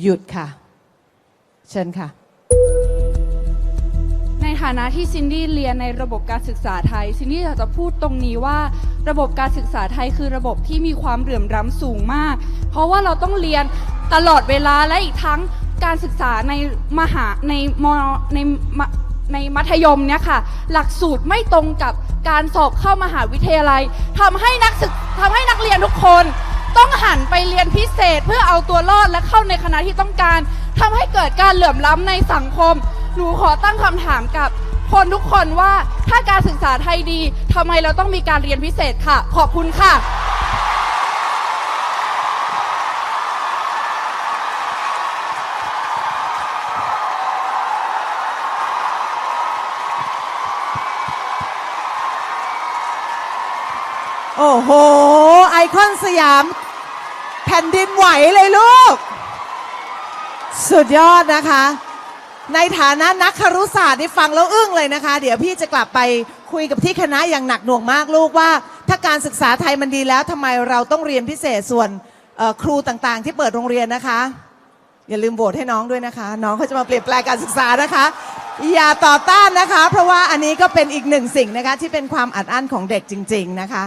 หยุดค่ะ เชิญค่ะ ในฐานะที่ซินดี้เรียนในระบบการศึกษาไทย ซินดี้อยากจะพูดตรงนี้ว่า ระบบการศึกษาไทยคือระบบที่มีความเหลื่อมล้ำสูงมาก เพราะว่าเราต้องเรียนตลอดเวลาและอีกทั้งการศึกษาในมหาในมในมในมัธยมเนี่ยค่ะ หลักสูตรไม่ตรงกับการสอบเข้ามหาวิทยาลัยทำให้นักศึกทำให้นักเรียนทุกคน ต้องหันไปเรียนพิเศษเพื่อเอาตัวรอดและเข้าในคณะที่ต้องการทำให้เกิดการเหลื่อมล้ำในสังคม หนูขอตั้งคำถามกับ คนทุกคนว่าถ้าการศึกษาไทยดีทำไมเราต้องมีการเรียนพิเศษค่ะ ขอบคุณค่ะ โอ้โห คอนสยาม แผ่นดินไหวเลยลูก สุดยอดนะคะ ในฐานะนักครุศาสตร์ที่ฟังแล้วอึ้งเลยนะคะ เดี๋ยวพี่จะกลับไปคุยกับที่คณะอย่างหนักหน่วงมากลูกว่า ถ้าการศึกษาไทยมันดีแล้วทำไมเราต้องเรียนพิเศษส่วนครูต่างๆ ที่เปิดโรงเรียนนะคะ อย่าลืมโหวตให้น้องด้วยนะคะ น้องเขาจะมาเปลี่ยนแปลงการศึกษานะคะ อย่าต่อต้านนะคะ เพราะว่าอันนี้ก็เป็นอีกหนึ่งสิ่งนะคะที่เป็นความอัดอั้นของเด็กจริง ๆ นะคะ